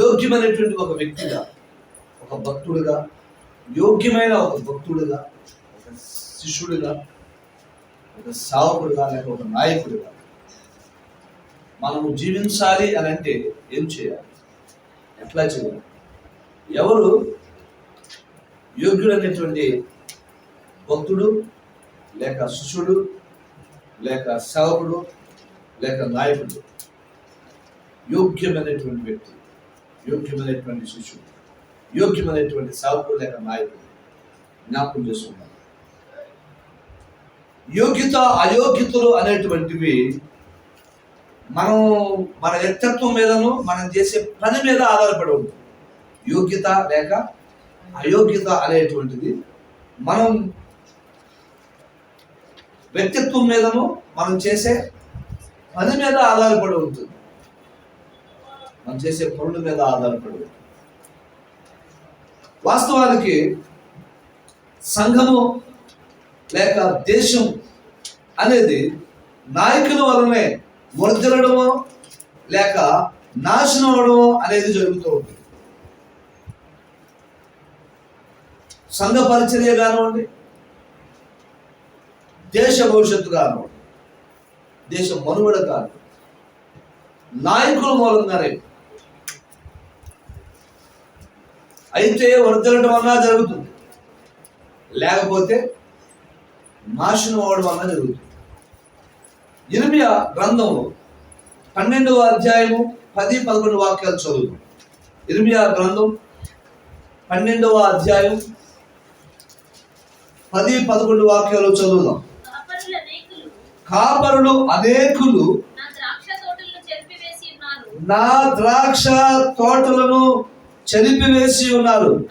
యోగ్యమైనటువంటి ఒక వ్యక్తిగా ఒక భక్తుడుగా యోగ్యమైన ఒక భక్తుడిగా ఒక శిష్యుడిగా ఒక సావకుడుగా లేక ఒక నాయకుడిగా మనము జీవించాలి అని అంటే ఏం చేయాలి? ఎట్లా చేయాలి? ఎవరు యోగ్యుడైనటువంటి భక్తుడు లేక శిష్యుడు లేక సేవకుడు లేక నాయకుడు యోగ్యమైనటువంటి వ్యక్తి. యోగ్యమైనటువంటి శిష్యుడు యోగ్యమైనటువంటి సేవకుడు లేక నాయకుడు జ్ఞాపకం చేసుకున్నాం యోగ్యత అయోగ్యతలు అనేటువంటివి మనం మన వ్యక్తిత్వం మీదను మనం చేసే పని మీద ఆధారపడి ఉంటుంది యోగ్యత లేక అయోగ్యత అనేటువంటిది మనం వ్యక్తిత్వం మీదను మనం చేసే పని మీద ఆధారపడి ఉంటుంది. మనం చేసే పనుల మీద ఆధారపడి వాస్తవానికి సంఘము లేక దేశం అనేది నాయకుల వలనే వర్ధిల్లడమో లేక నాశనం అవడమో అనేది జరుగుతూ ఉంటుంది సంఘ పరిచర్య కానివ్వండి దేశ భవిష్యత్తు కానివ్వండి దేశ మనుగడ కాదు నాయకుల మూలంగానే అయితే వర్ధలటం అన్నా జరుగుతుంది. లేకపోతే నాశనం అవ్వడం అన్నా జరుగుతుంది. ఇర్మియా గ్రంథంలో పన్నెండవ అధ్యాయము పది పదకొండు వాక్యాలు చదువు ఇర్మియా గ్రంథం పన్నెండవ అధ్యాయం పది పదకొండు వాక్యాలు చదువుదాం. కాపరులు అనేకులు నా ద్రాక్ష తోటలను చెరిపివేసి ఉన్నారు.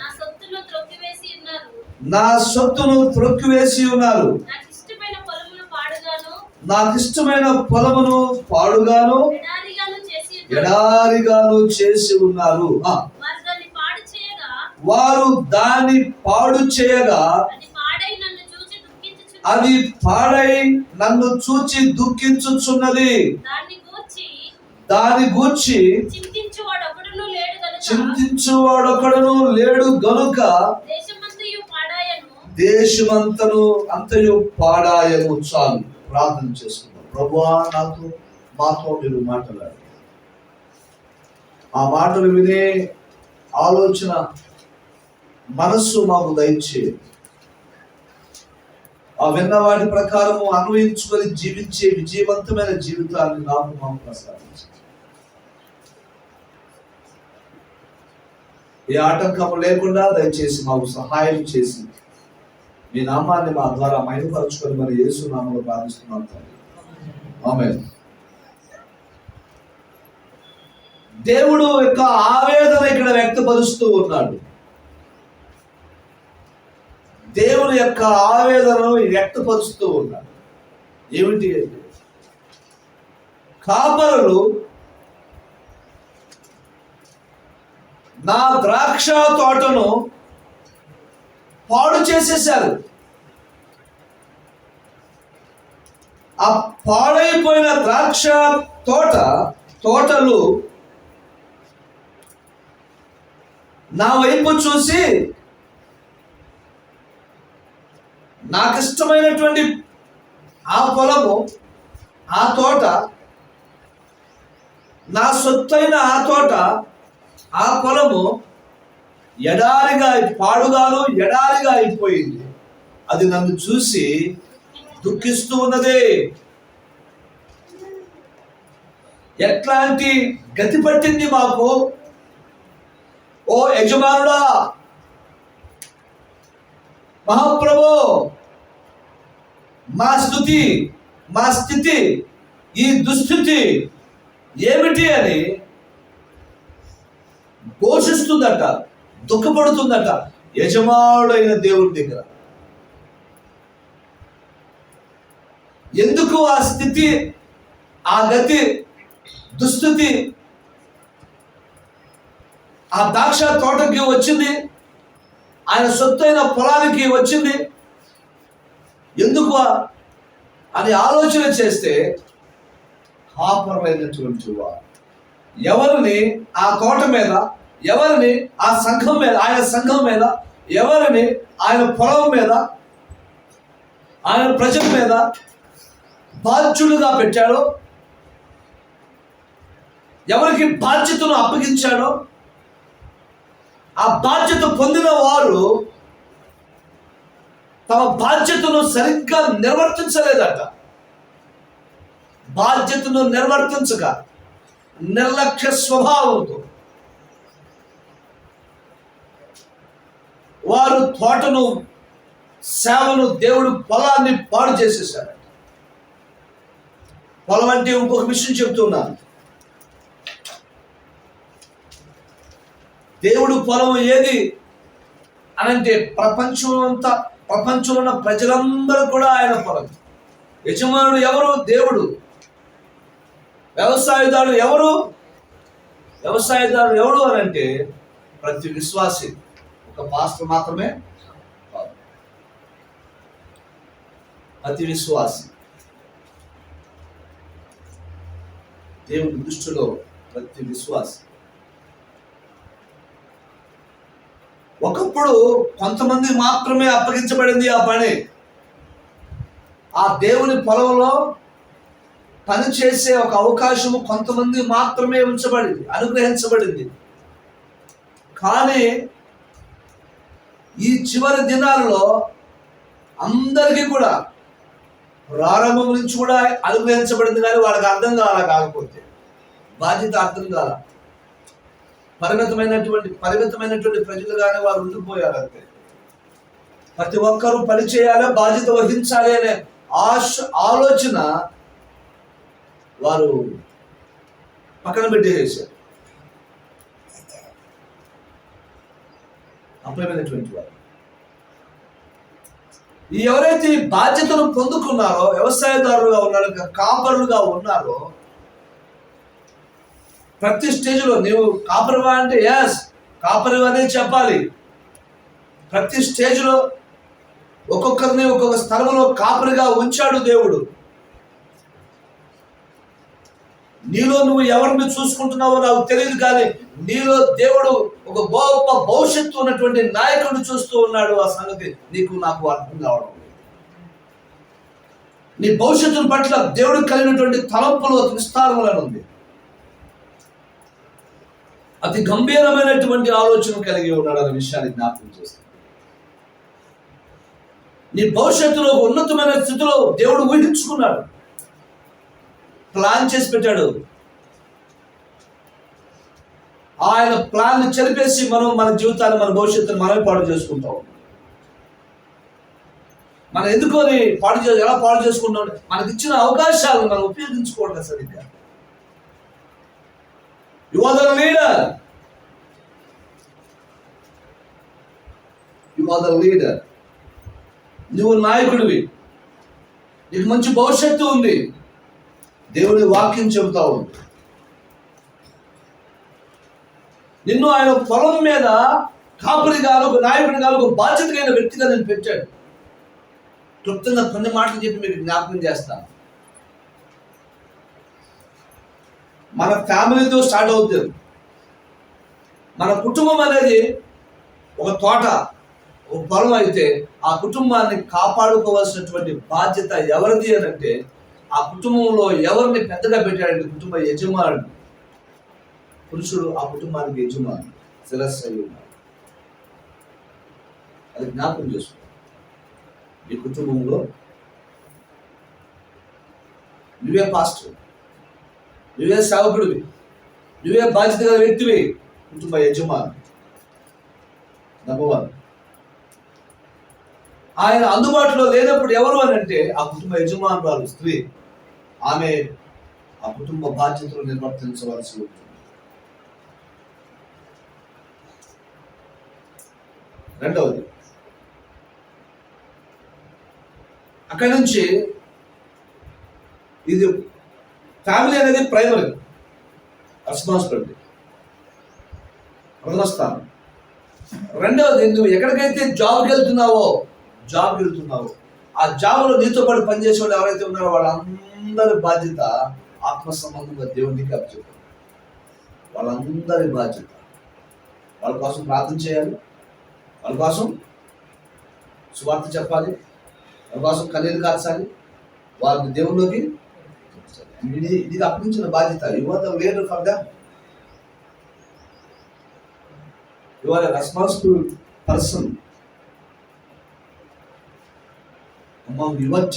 నా సొత్తును త్రొక్కివేసి ఉన్నారు. నాకు ఇష్టమైన పొలమును పాడుగాను. ఎడారిగాను చేసి ఉన్నారు. వారు దాన్ని పాడు చేయగా. అది పాడై నన్ను చూచి దుఃఖించుచున్నది. దాని గూర్చి చింతించువాడొకడును లేడు గనుక దేశమంతను అంతయు పాడాయను చాలు. ప్రార్థన చేసుకుందాం. ప్రభువా నాతో మాతో మీరు మాట్లాడారు ఆ మాటలు వినే ఆలోచన మనస్సు మాకు దయచేయండి ఆ విన్న వాటి ప్రకారము అన్వయించుకొని జీవించే విజయవంతమైన జీవితాన్ని నాకు మాకు ప్రసాదించండి ఏ ఆటంకము లేకుండా దయచేసి మాకు సహాయం చేసి మీ నామాన్ని మా ద్వారా మైనపరచుకొని మరి యేసు నామలు ప్రార్థిస్తున్నాం తండ్రి. ఆమె దేవుడు యొక్క ఆవేదన ఇక్కడ వ్యక్తపరుస్తూ ఉన్నాడు. దేవుని యొక్క ఆవేదనను వ్యక్తపరుస్తూ ఉన్నాడు. ఏమిటి? కాపరులు నా ద్రాక్ష తోటను పాడు చేసేసారు ఆ పాడైపోయిన ద్రాక్ష తోట తోటలు నా వైపు చూసి నాకు ఇష్టమైనటువంటి ఆ పొలము ఆ తోట నా సొత్తైన ఆ తోట ఆ పొలము ఎడారిగా పాడుగాను ఎడారిగా అయిపోయింది. అది నన్ను చూసి దుఃఖిస్తూ ఉన్నది. ఎట్లాంటి గతి పట్టింది మాకు? ఓ యజమానుడా! మహాప్రభు! మా స్థుతి మా స్థితి ఈ దుస్థితి ఏమిటి అని ఘోషిస్తుందట దుఃఖపడుతుందట యజమానుడైన దేవుడి దగ్గర. ఎందుకు ఆ స్థితి ఆ గతి దుస్థితి ఆ ద్రాక్ష తోటకి వచ్చింది ఆయన సొత్తైన పొలానికి వచ్చింది ఎందుకు అని ఆలోచన చేస్తే కాపరైనటువంటి వారు ఎవరిని ఆ తోట మీద ఎవరిని ఆ సంఘం మీద ఆయన సంఘం మీద ఎవరిని ఆయన పొలం మీద ఆయన ప్రజల మీద బాధ్యులుగా పెట్టాడో ఎవరికి బాధ్యతను అప్పగించాడో ఆ బాధ్యత పొందిన వారు తమ బాధ్యతను సరిగ్గా నిర్వర్తించలేదట. బాధ్యతను నిర్వర్తించక నిర్లక్ష్య స్వభావంతో వారు తోటను సేవను దేవుడు పొలాన్ని పాడు చేసేసాడు పొలం అంటే ఇంకొక విషయం చెప్తున్నాను. దేవుడు పొలం ఏది అనంటే ప్రపంచం అంతా ప్రపంచంలో ఉన్న ప్రజలందరూ కూడా ఆయన పొలం. యజమానుడు ఎవరు? దేవుడు. వ్యవసాయదారుడు ఎవరు? వ్యవసాయదారుడు ఎవడు అనంటే ప్రతి విశ్వాసి. ఒక పాస్టర్ మాత్రమే అతి విశ్వాసి దేవుడి దృష్టిలో ప్రతి విశ్వాసి ఒకప్పుడు కొంతమంది మాత్రమే అప్పగించబడింది ఆ పని. ఆ దేవుని పొలంలో పని చేసే ఒక అవకాశము కొంతమంది మాత్రమే ఉంచబడింది అనుగ్రహించబడింది. కానీ ఈ చివరి దినాలలో అందరికీ కూడా ప్రారంభం నుంచి కూడా అనుగ్రహించబడింది కానీ వాళ్ళకి అర్థం కావాలా కాకపోతే? బాధ్యత అర్థం కాల పరిమితమైనటువంటి పరిమితమైనటువంటి ప్రజలుగానే వారు ఉండిపోయారు అంతే ప్రతి ఒక్కరూ పని చేయాలి బాధ్యత వహించాలి అనే ఆశ ఆలోచన వారు పక్కన పెట్టేసేసారు. అప్లైనటువంటి వారు. ఈ ఎవరైతే ఈ బాధ్యతను పొందుకున్నారో వ్యవసాయదారులుగా ఉన్నారో కాపరులుగా ఉన్నారో ప్రతి స్టేజ్లో నీవు కాపరివా అంటే యాస్ కాపరివా అనే చెప్పాలి. ప్రతి స్టేజ్లో ఒక్కొక్కరిని ఒక్కొక్క స్థలంలో కాపరిగా ఉంచాడు దేవుడు. నీలో నువ్వు ఎవరిని చూసుకుంటున్నావో నాకు తెలియదు కానీ నీలో దేవుడు ఒక గొప్ప భవిష్యత్తు ఉన్నటువంటి నాయకుడిని చూస్తూ ఉన్నాడు. ఆ సంగతి నీకు నాకు అర్థం కావడం నీ భవిష్యత్తును పట్ల దేవుడు కలిగినటువంటి తలంపులు అతి విస్తారములను ఉంది. అతి గంభీరమైనటువంటి ఆలోచన కలిగి ఉన్నాడు అనే విషయాన్ని జ్ఞాపకం చేస్తాను. నీ భవిష్యత్తులో ఉన్నతమైన స్థితిలో దేవుడు ఊహించుకున్నాడు. ప్లాన్ చేసి పెట్టాడు. ఆయన ప్లాన్ చెరిపేసి మనం మన జీవితాన్ని మన భవిష్యత్తును మనమే పాడు చేసుకుంటాం. మనం ఎందుకొని పాడు చే ఎలా పాడు చేసుకుంటాం? మనకి ఇచ్చిన అవకాశాలను మనం ఉపయోగించుకోవడం సరిగ్గా you are the leader you are the leader నువ్వు నాయకుడివి. నీకు మంచి భవిష్యత్తు ఉంది. దేవుని వాక్యం చెబుతా ఉంది. నిన్ను ఆయన పొలం మీద కాపురిగా ఒక నాయకుడిగా ఒక బాధ్యత వ్యక్తిగా నేను పెట్టాడు. క్లుప్తంగా కొన్ని మాటలు చెప్పి మీకు జ్ఞాపకం చేస్తాను మన ఫ్యామిలీతో స్టార్ట్ అవుతుంది. మన కుటుంబం అనేది ఒక తోట ఒక పొలం అయితే ఆ కుటుంబాన్ని కాపాడుకోవాల్సినటువంటి బాధ్యత ఎవరిది అనంటే ఆ కుటుంబంలో ఎవరిని పెద్దగా పెట్టాడంటే కుటుంబ యజమానుడు? పురుషుడు ఆ కుటుంబానికి యజమాను శిరస్సు అయి ఉన్నాడు అది జ్ఞాపకం చేసుకో. మీ కుటుంబంలో నువ్వే పాస్టర్. నువ్వే సేవకుడివి. నువ్వే బాధ్యత గల వ్యక్తివి కుటుంబ యజమాను నెంబర్ వన్ ఆయన అందుబాటులో లేనప్పుడు ఎవరు అని అంటే ఆ కుటుంబ యజమానురాలు స్త్రీ. ఆమె ఆ కుటుంబ బాధ్యతలు నిర్వర్తించవలసి ఉంటుంది. రెండవది అక్కడి నుంచి ఇది ఫ్యామిలీ అనేది ప్రైమరీ. రెస్పాన్సిబిలిటీ. ప్రథమ స్థానం రెండవది నువ్వు ఎక్కడికైతే జాబ్కి వెళ్తున్నావో జాబ్కి వెళ్తున్నావో. ఆ జాబులో నీతో పాటు పనిచేసే వాళ్ళు ఎవరైతే ఉన్నారో వాళ్ళందరి బాధ్యత ఆత్మ సంబంధంగా దేవునికి అప్పచెప్పారు వాళ్ళందరి బాధ్యత. వాళ్ళ కోసం ప్రార్థన చేయాలి. వాళ్ళ కోసం సువార్త చెప్పాలి. వాళ్ళ కోసం కన్నీరు కాల్చాలి. వారిని దేవుళ్ళలోకి ఇది ఇది అప్పగించిన బాధ్యత. You are the leader for you are responsible person అమ్మ యువర్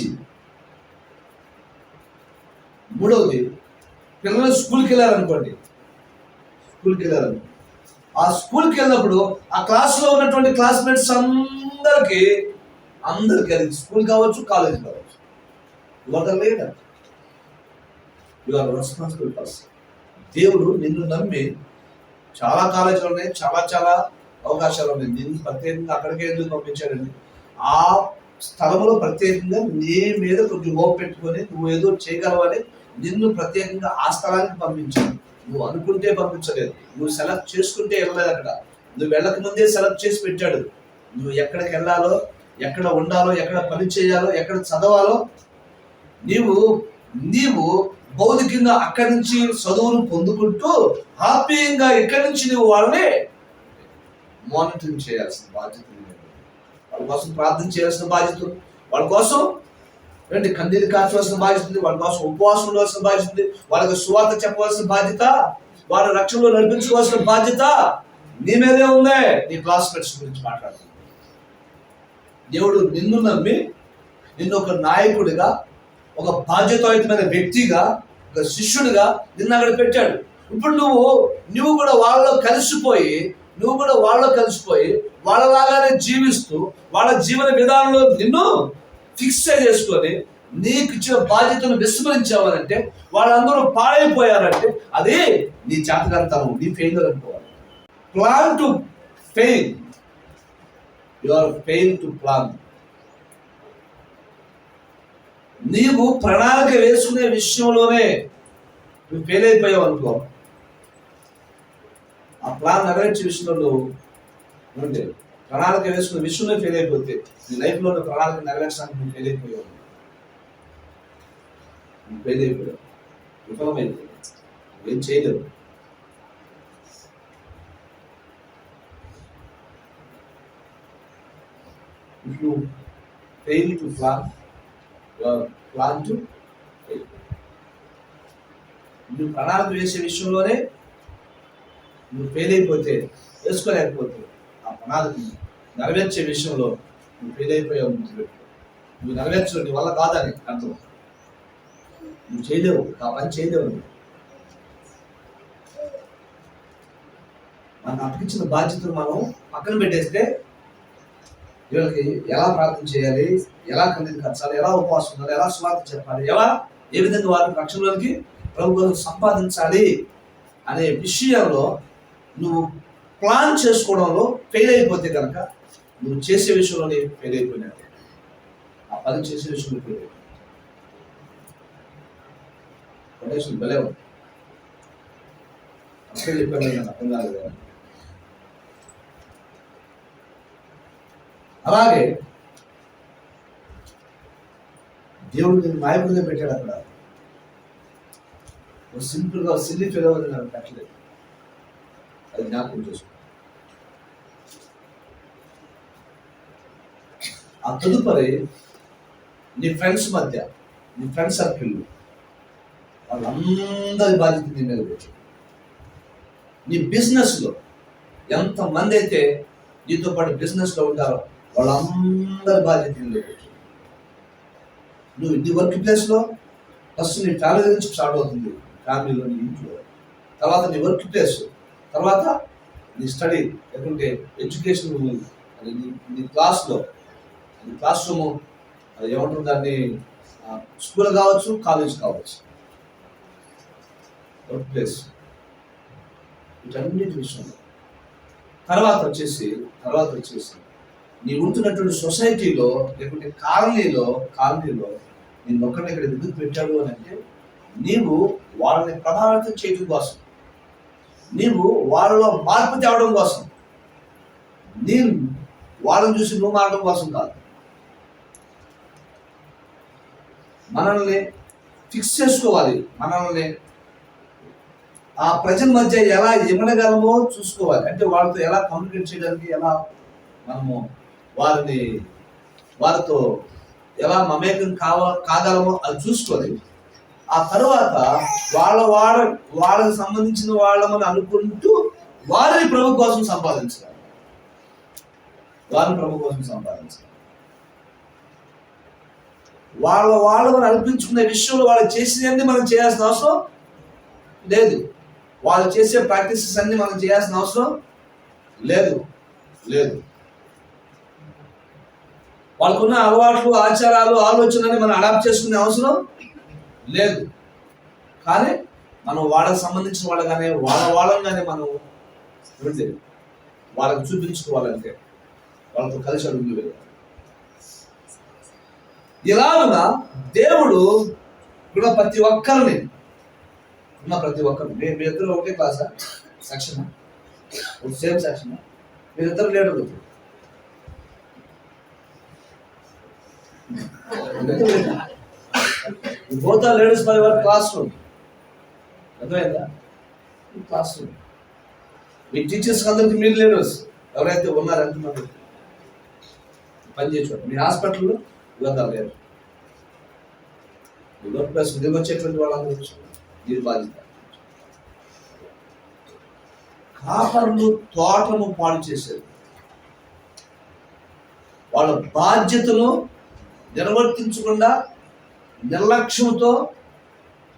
మూడవది పిల్లలు స్కూల్కి వెళ్ళారనుకోండి. స్కూల్కి వెళ్ళారు. ఆ స్కూల్కి వెళ్ళినప్పుడు ఆ క్లాస్లో ఉన్నటువంటి క్లాస్మేట్స్ అందరికీ అందరికీ అది స్కూల్ కావచ్చు కాలేజ్ కావచ్చు. Your the your responsible person దేవుడు నిన్ను నమ్మి చాలా కాలేజీలు ఉన్నాయి చాలా చాలా అవకాశాలు ఉన్నాయి. నిన్ను ప్రత్యేకంగా అక్కడికే ఎందుకు పంపించాడండి? ఆ స్థలంలో ప్రత్యేకంగా నీ మీద కొంచెం హోప్ పెట్టుకొని నువ్వు ఏదో చేయగలవని నిన్ను ప్రత్యేకంగా ఆ స్థలానికి పంపించాను. నువ్వు అనుకుంటే పంపించలేదు. నువ్వు సెలెక్ట్ చేసుకుంటే వెళ్ళలేదు అక్కడ. నువ్వు వెళ్ళక ముందే సెలెక్ట్ చేసి పెట్టాడు. నువ్వు ఎక్కడికి వెళ్ళాలో ఎక్కడ ఉండాలో ఎక్కడ పని చేయాలో ఎక్కడ చదవాలో నీవు నీవు భౌతికంగా అక్కడి నుంచి చదువును పొందుకుంటూ హ్యాపీగా ఇక్కడి నుంచి నువ్వు వాళ్ళని మానిటరింగ్ చేయాల్సిన బాధ్యత వాళ్ళ కోసం ప్రార్థన చేయాల్సిన బాధ్యత వాళ్ళ కోసం ఏంటి కన్నీరు కాల్చవలసిన బాధ్యత ఉంది. వాళ్ళ కోసం ఉపవాసం ఉండవలసిన బాధ్యత ఉంది. వాళ్ళకి సువార్త చెప్పవలసిన బాధ్యత వాళ్ళ రక్షణలో నడిపించుకోవాల్సిన బాధ్యత నీ మీదే ఉందే. నీ క్లాస్మేట్స్ గురించి మాట్లాడుతుంది దేవుడు నిన్ను నమ్మి నిన్ను ఒక నాయకుడిగా ఒక బాధ్యతాయుతమైన వ్యక్తిగా ఒక శిష్యుడిగా నిన్ను అక్కడ పెట్టాడు. ఇప్పుడు నువ్వు నువ్వు కూడా వాళ్ళలో కలిసిపోయి నువ్వు కూడా వాళ్ళలో కలిసిపోయి వాళ్ళలాగానే జీవిస్తూ వాళ్ళ జీవన విధానంలో నిన్ను ఫిక్స్ చేసుకొని నీకు ఇచ్చిన బాధ్యతను విస్మరించావనంటే వాళ్ళందరూ పాడైపోయారంటే అది నీ చేతకంతనం నీ ఫెయిల్యూర్ అనుకోవాలి. Plan to fail you are fail to plan నీవు ప్రణాళిక వేసుకునే విషయంలోనే నువ్వు ఫెయిల్ అయిపోయావు అనుకో. ఆ ప్లాన్ నెరవేర్చే విషయంలో నువ్వు ప్రణాళిక వేసుకున్న విషయంలో ఫెయిల్ అయిపోతే నీ లైఫ్లో ఉన్న ప్రణాళిక నెరవేర్చడానికి నువ్వు ఫెయిల్ అయిపోయావు నువ్వు ఫెయిల్ అయిపోయావు విఫలమైంది ఏం చేయలేవు If you fail to plan, your plan to fail. నువ్వు ప్రణాళిక వేసే విషయంలోనే నువ్వు ఫెయిల్ అయిపోతే వేసుకోలేకపోతే ఆ ప్రణాళిక నెరవేర్చే విషయంలో నువ్వు ఫెయిల్ అయిపోయావు నువ్వు నెరవేర్చు నీ వల్ల కాదని అర్థం నువ్వు చేయలేవు ఆ పని చేయలేవు నువ్వు. మనకు అప్పగించిన బాధ్యతను మనం పక్కన పెట్టేస్తే వీళ్ళకి ఎలా ప్రార్థన చేయాలి ఎలా కన్నీరు కరచాలి ఎలా ఉపవాసం ఉండాలి ఎలా స్వార్థ చెప్పాలి ఎలా ఏ విధంగా వారిని రక్షణలోకి ప్రభుత్వం సంపాదించాలి అనే విషయంలో నువ్వు ప్లాన్ చేసుకోవడంలో ఫెయిల్ అయిపోతే కనుక నువ్వు చేసే విషయంలోనే ఫెయిల్ అయిపోయినట్టు ఆ పని చేసే విషయంలో ఫెయిల్ అయిపోయింది కొటేషన్ భలే ఉంది. అసలు చెప్పాను నేను అర్థం కాలేదు అలాగే దేవుడు నేను నాయకుడిగా పెట్టాడు అక్కడ. ఒక సింపుల్గా సిల్లి అవ్వదు నాకు పెట్టలేదు. అది జ్ఞాపకం చేసుకో. ఆ తదుపరి నీ ఫ్రెండ్స్ మధ్య నీ ఫ్రెండ్ సర్కిల్ వాళ్ళందరి బాధ్యత నీ మీద పెట్టు నీ బిజినెస్లో ఎంతమంది అయితే నీతో పాటు బిజినెస్లో ఉంటారో వాళ్ళందరి బాధ్యత నీ మీద పెట్టు నువ్వు నీ వర్క్ ప్లేస్లో ఫస్ట్ నీ ఫ్యామిలీ నుంచి స్టార్ట్ అవుతుంది ఫ్యామిలీలో నీ ఇంట్లో. తర్వాత నీ వర్క్ ప్లేస్ తర్వాత నీ స్టడీ లేకుంటే ఎడ్యుకేషన్ అది నీ క్లాస్లో. అది క్లాస్ రూమ్ అది ఏమంటారు దాన్ని? స్కూల్ కావచ్చు కాలేజ్ కావచ్చు. Workplace. వీటన్నిటి విషయంలో. తర్వాత వచ్చేసి తర్వాత వచ్చేసి నీ ఉంటున్నటువంటి సొసైటీలో లేకుంటే కాలనీలో కాలనీలో నేను ఒక్కడిని ఇక్కడ ఎందుకు పెట్టాడు అని అంటే నీవు వాళ్ళని ప్రభావితం చేయడం కోసం. నీవు వాళ్ళలో మార్పు తేవడం కోసం. నేను వాళ్ళని చూసి నువ్వు మారడం కోసం కాదు. మనల్ని ఫిక్స్ చేసుకోవాలి. మనల్ని ఆ ప్రజల మధ్య ఎలా ఇమనగలమో చూసుకోవాలి. అంటే వాళ్ళతో ఎలా కమ్యూనికేట్ చేయడానికి ఎలా మనము వారిని వారితో ఎలా మమేకం కావ కాగలమో అది చూసుకోవాలి. ఆ తర్వాత వాళ్ళ వాళ్ళ వాళ్ళకు సంబంధించిన వాళ్ళమని అనుకుంటూ వారిని ప్రభు కోసం సంపాదించాలి. వారిని ప్రభు కోసం సంపాదించాలి. వాళ్ళ వాళ్ళని అనిపించుకునే విషయంలో వాళ్ళు చేసినవన్నీ మనం చేయాల్సిన అవసరం లేదు. వాళ్ళు చేసే ప్రాక్టీసెస్ అన్ని మనం చేయాల్సిన అవసరం లేదు. లేదు. వాళ్ళకున్న అలవాట్లు ఆచారాలు ఆలోచనని మనం అడాప్ట్ చేసుకునే అవసరం లేదు. కానీ మనం వాళ్ళకి సంబంధించిన వాళ్ళగానే వాళ్ళ వాళ్ళంగానే మనం ఏంటి వాళ్ళకి చూపించుకోవాలంటే వాళ్ళతో కలిసి అడుగులు వేయాలి. ఇలాగున దేవుడు కూడా ప్రతి ఒక్కరిని ఉన్న ప్రతి ఒక్కరు మీ మీ ఇద్దరు ఒకటే క్లాసా సెక్షన్ సేమ్ సెక్షన్ మీరిద్దరు లీడర్లు both are ladies for your classroom అర్థమైందా? క్లాస్ రూమ్ మీ టీచర్స్ అందరికి మీరు లేడర్స్ ఎవరైతే ఉన్నారో ఎంతమంది? పని చేసేవాడు మీ హాస్పిటల్లో ఇవ్వదా లేరు. మీ వర్క్ ప్లేస్ ఉద్యోగం వచ్చేటువంటి వాళ్ళందరూ మీరు బాధ్యత. కాపర్లు తోటను పాడు చేశారు వాళ్ళ బాధ్యతను నిర్వర్తించకుండా నిర్లక్ష్యంతో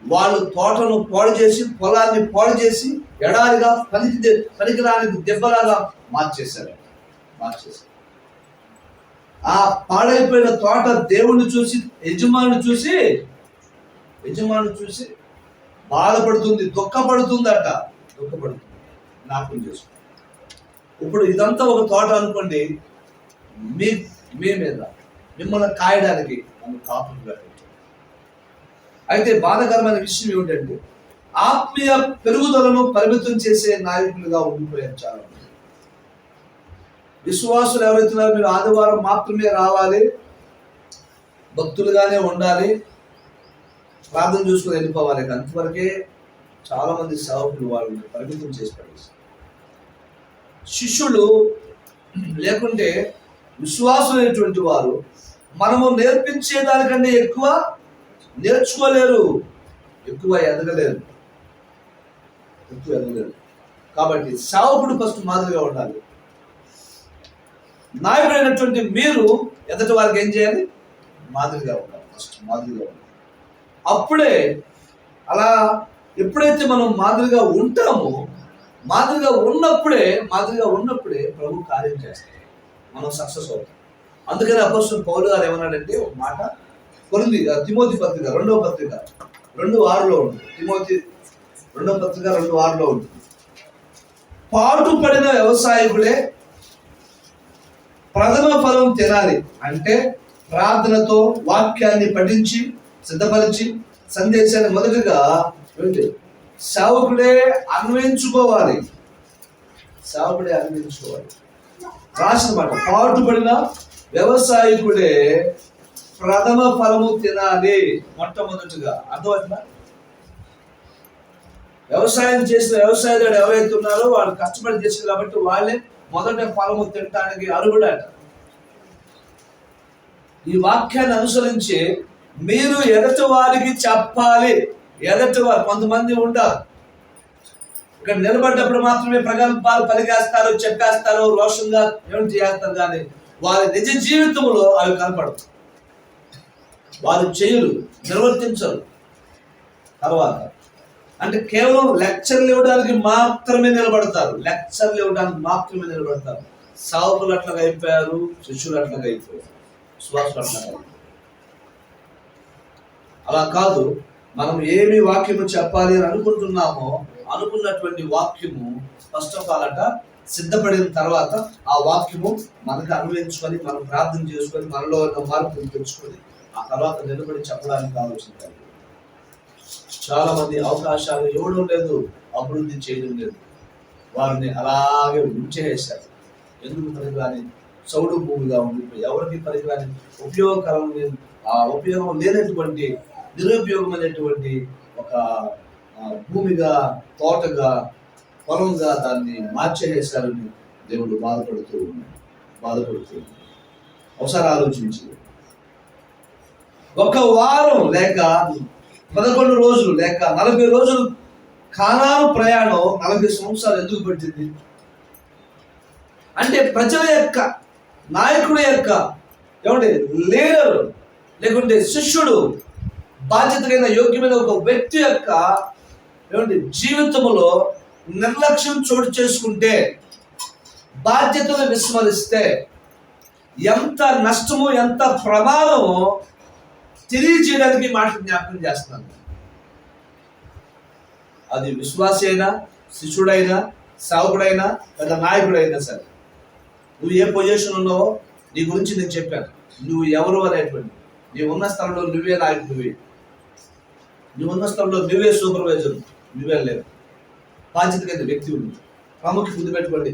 వాళ్ళు తోటను పాడు చేసి పొలాన్ని పాడు చేసి ఎడారిగా పనికి పనికిరానికి దెబ్బలాగా మార్చేశారు. మార్చేశారు. ఆ పాడైపోయిన తోట దేవుణ్ణి చూసి యజమాని చూసి యజమాని చూసి బాధపడుతుంది దుఃఖపడుతుందట. దుఃఖపడుతుంది. జ్ఞాపకం చేసుకో ఇప్పుడు ఇదంతా ఒక తోట అనుకోండి మీ మీ మీద మిమ్మల్ని కాయడానికి నన్ను కాపులు పెట్టండి. అయితే బాధకరమైన విషయం ఏమిటంటే ఆత్మీయ పెరుగుదలను పరిమితం చేసే నాయకులుగా ఉండిపోయారు చాలా మంది విశ్వాసులు ఎవరైతున్నారో మీరు ఆదివారం మాత్రమే రావాలి భక్తులుగానే ఉండాలి ప్రార్థన చూసుకొని వెళ్ళిపోవాలి అంతవరకే చాలా మంది సేవకులు వాళ్ళని పరిమితం చేసి శిష్యులు లేకుంటే విశ్వాసులైనటువంటి వారు మనము నేర్పించే దానికంటే ఎక్కువ నేర్చుకోలేరు. ఎక్కువ ఎదగలేరు. ఎక్కువ ఎదగలేరు. కాబట్టి సేవకుడు ఫస్ట్ మాదిరిగా ఉండాలి. నాయకుడైనటువంటి మీరు ఎదటి వారికి ఏం చేయాలి? మాదిరిగా ఉండాలి. ఫస్ట్ మాదిరిగా ఉండాలి. అప్పుడే అలా ఎప్పుడైతే మనం మాదిరిగా ఉంటామో మాదిరిగా ఉన్నప్పుడే మాదిరిగా ఉన్నప్పుడే ప్రభు కార్యం చేస్తాడు. మనం సక్సెస్ అవుతాం. అందుకని అపస్సు పౌరు గారు ఏమన్నాడంటే ఒక మాట కొరింది తిమోతి పత్రిక రెండవ పత్రిక. రెండు ఆరులో ఉంటుంది. తిమోతి రెండవ పత్రిక రెండు ఆరులో ఉంటుంది. పాటుపడిన వ్యవసాయకులే ప్రథమ ఫలం తినాలి అంటే ప్రార్థనతో వాక్యాన్ని పఠించి సిద్ధపరిచి సందేశాన్ని మొదటగా సేవకుడే అన్వయించుకోవాలి. సేవకుడే అన్వయించుకోవాలి. రాసిన మాట పాటుపడిన వ్యవసాయకుడే ప్రథమ ఫలము తినాలి మొట్టమొదటిగా. అర్థమవుతుందా? వ్యవసాయం చేసిన వ్యవసాయదాడు ఎవరైతే ఉన్నారో వాళ్ళు కష్టపడి చేసారు కాబట్టి వాళ్ళే మొదట ఫలము తినడానికి అర్హుడట. ఈ వాక్యాన్ని అనుసరించి మీరు ఎదటి వారికి చెప్పాలి. ఎదటి వారు కొంతమంది ఉంటారు. ఇక్కడ నిలబడ్డప్పుడు మాత్రమే ప్రగల్భాలు పలిగేస్తారు చెప్పేస్తారు రోషంగా ఏమిటి చేస్తారు కానీ వారి నిజ జీవితంలో అవి కనపడతాయి వారు చేయులు నిర్వర్తించరు. తర్వాత అంటే కేవలం లెక్చర్లు ఇవ్వడానికి మాత్రమే నిలబడతారు. లెక్చర్లు ఇవ్వడానికి మాత్రమే నిలబడతారు. సావుకులు అట్లాగా అయిపోయారు శిష్యులు అట్లాగా అయిపోయారు శ్వాసులు అట్లాగా అలా కాదు మనం ఏమి వాక్యము చెప్పాలి అని అనుకుంటున్నామో అనుకున్నటువంటి వాక్యము ఫస్ట్ ఆఫ్ ఆల్ అట సిద్ధపడిన తర్వాత ఆ వాక్యము మనకు అన్వయించుకొని మనం ప్రార్థన చేసుకొని మనలో ఉన్న మార్పును తెచ్చుకొని ఆ తర్వాత నిలబడి చెప్పడానికి ఆలోచించాలి చాలా మంది అవకాశాలు ఇవ్వడం లేదు అభివృద్ధి చేయడం లేదు. వారిని అలాగే ఉంచేసారు ఎందుకు పనికిరాని చౌడు భూమిగా ఉండిపోయి ఎవరికి పనికిరాని ఉపయోగకరం ఆ ఉపయోగం లేనటువంటి నిరుపయోగమైనటువంటి ఒక భూమిగా తోటగా పొలంగా దాన్ని మార్చేసారని దేవుడు బాధపడుతూ ఉన్నాడు. బాధపడుతూ ఉన్నాడు. ఒకసారి ఆలోచించి ఒక వారం లేక పదకొండు రోజులు లేక నలభై రోజులు కానాను ప్రయాణం నలభై సంవత్సరాలు ఎందుకు పట్టింది అంటే ప్రజల యొక్క నాయకుడు యొక్క ఏమంటే లీడర్ లేకుంటే శిష్యుడు బాధ్యతకైన యోగ్యమైన ఒక వ్యక్తి యొక్క ఏమంటే జీవితంలో నిర్లక్ష్యం చోటు చేసుకుంటే బాధ్యతను విస్మరిస్తే ఎంత నష్టము ఎంత ప్రమాదమో తెలియజేయడానికి మీ మాట జ్ఞాపకం చేస్తున్నాను. అది విశ్వాసి అయినా శిష్యుడైనా సేవకుడైనా లేదా నాయకుడైనా సరే నువ్వు ఏ పొజిషన్ ఉన్నావో నీ గురించి నేను చెప్పాను. నువ్వు ఎవరు అనేటువంటి నీ ఉన్న స్థలంలో నువ్వే నాయకుడివి. నువ్వు ఉన్న స్థలంలో నువ్వే సూపర్వైజర్ నువ్వే లేవు. బాధ్యత కింద వ్యక్తి ఉంది ప్రాముఖ్యత పెట్టుకోండి